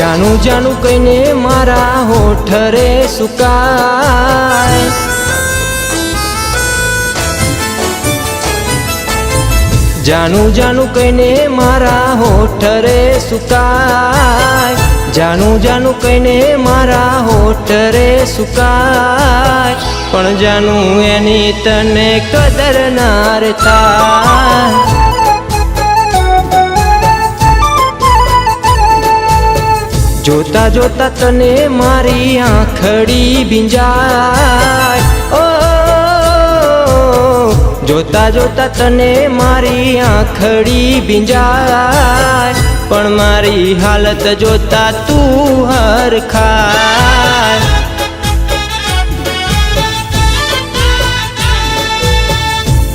જાનું જાણું કહીને મારા હોઠરે સુકાય. જાણું જાણું કહીને મારા હોઠરે સુકાય. જાણું જાણું કહીને મારા હોઠરે સુકાય. પણ જાણું એની તને કદર ના થાય જોતા જોતા તને મારી આંખડી ભીંજાય. ઓ, જોતા જોતા તને મારી આંખડી ભીંજાય. પણ મારી હાલત જોતા તું હરખાય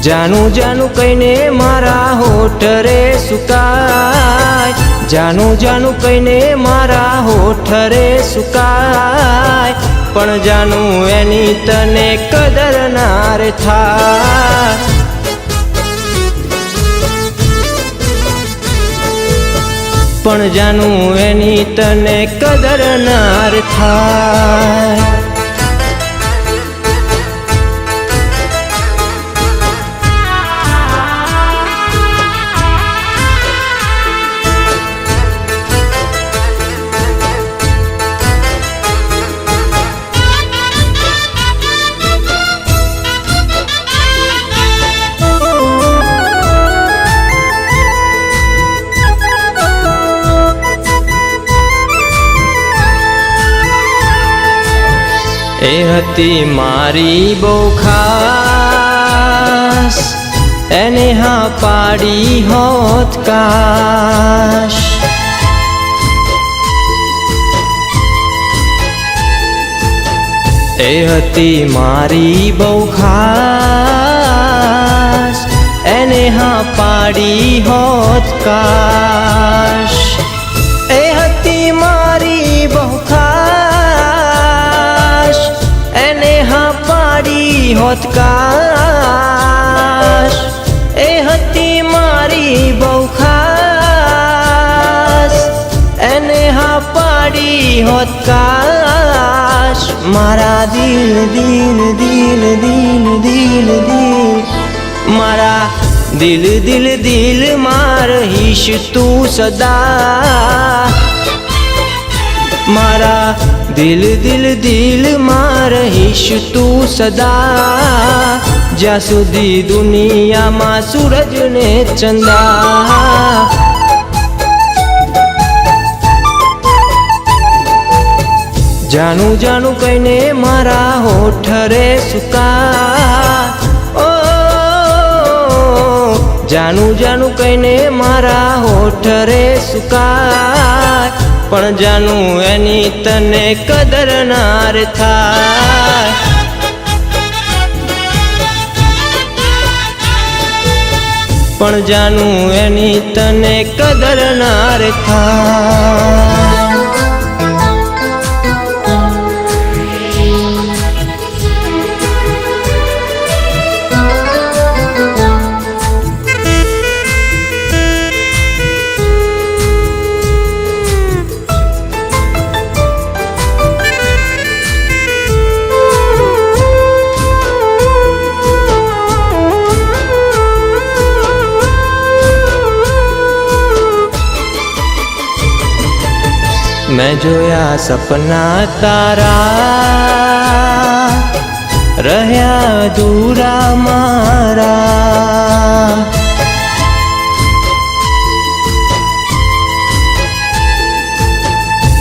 જાનું જાનું કહીને મારા હોઠ રે સુકાય. જાનું જાનું કહીને મારા હોઠરે સુકાય. પણ જાનું એની તને કદર નાર થાય. પણ જાનું એની તને કદર નાર થાય. એ હતી મારી બહુ ખાસ. એને હા પાડી હોત કાશ. એ હતી મારી બહુ ખાસ. એને હા પાડી હોત કાશ. હોત કાશ એ હતી મારી બહુ ખાસ. એને હા પાડી હોત કાશ. મારા દિલ દિલ દિલ દિલ દિલ દિલ. મારા દિલ દિલ દિલ હિશ તું સદા. મારા દિલ દિલ દિલ માર હિશ તું સદા. જ્યાં સુધી દુનિયામાં સૂરજ ને ચંદા. જાણું જાણું કહીને મારા હોઠરે સુકા. જાણું જાનું કહીને મારા હોઠરે સુકાય પણ જાનું એની તને કદર નાર થાય. પણ જાનું એની તને કદર નાર થાય. મેં જોયા સપના તારા રહ્યા દૂરા મારા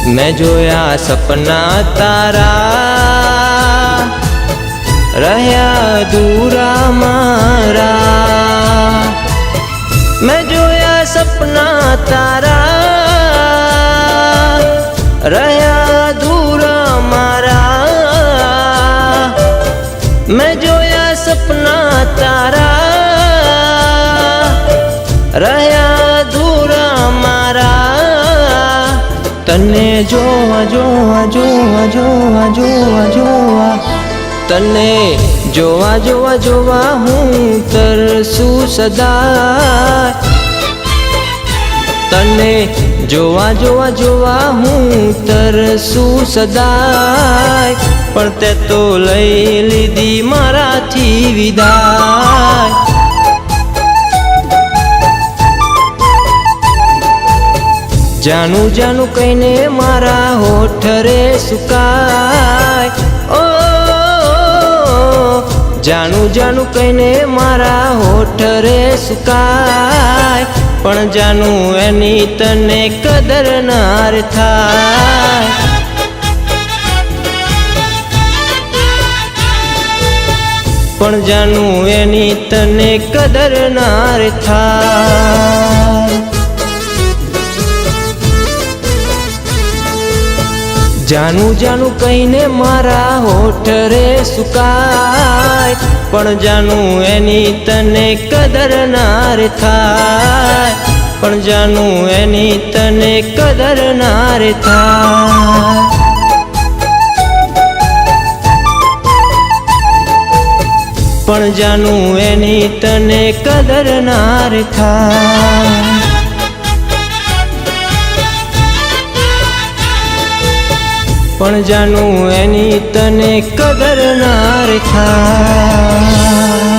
મેં જોયા સપના તારા રહ્યા દૂરા મારા મેં જોયા સપના તારા રહ્યા દૂર મારા. તને જોવા જોવા જોવા જોવા જોવા જોવા. તને જોવા જોવા જોવા હું તરસું સદા તને જોવા જોવા જોવા હું તરસું સદાય. પણ તે તો લઈ લીધી મારાથી વિદાય. જાનું જાનું કહીને મારા હોઠરે સુકાય. ઓ જાનું જાનું કહીને મારા હોઠરે સુકાય. પણ જાનું એની તને કદર નાર થાય. પણ જાનું એની તને કદર નાર થાય. જાનું જાનું કહીને મારા હોઠ રે સુકાય. પણ જાનું એની તને કદર નાર થાય. પણ જાનું એની તને કદર નાર થાય. પણ જાનું એની તને કદર નાર થાય. પણ જાનું એની તને કદર ના થાય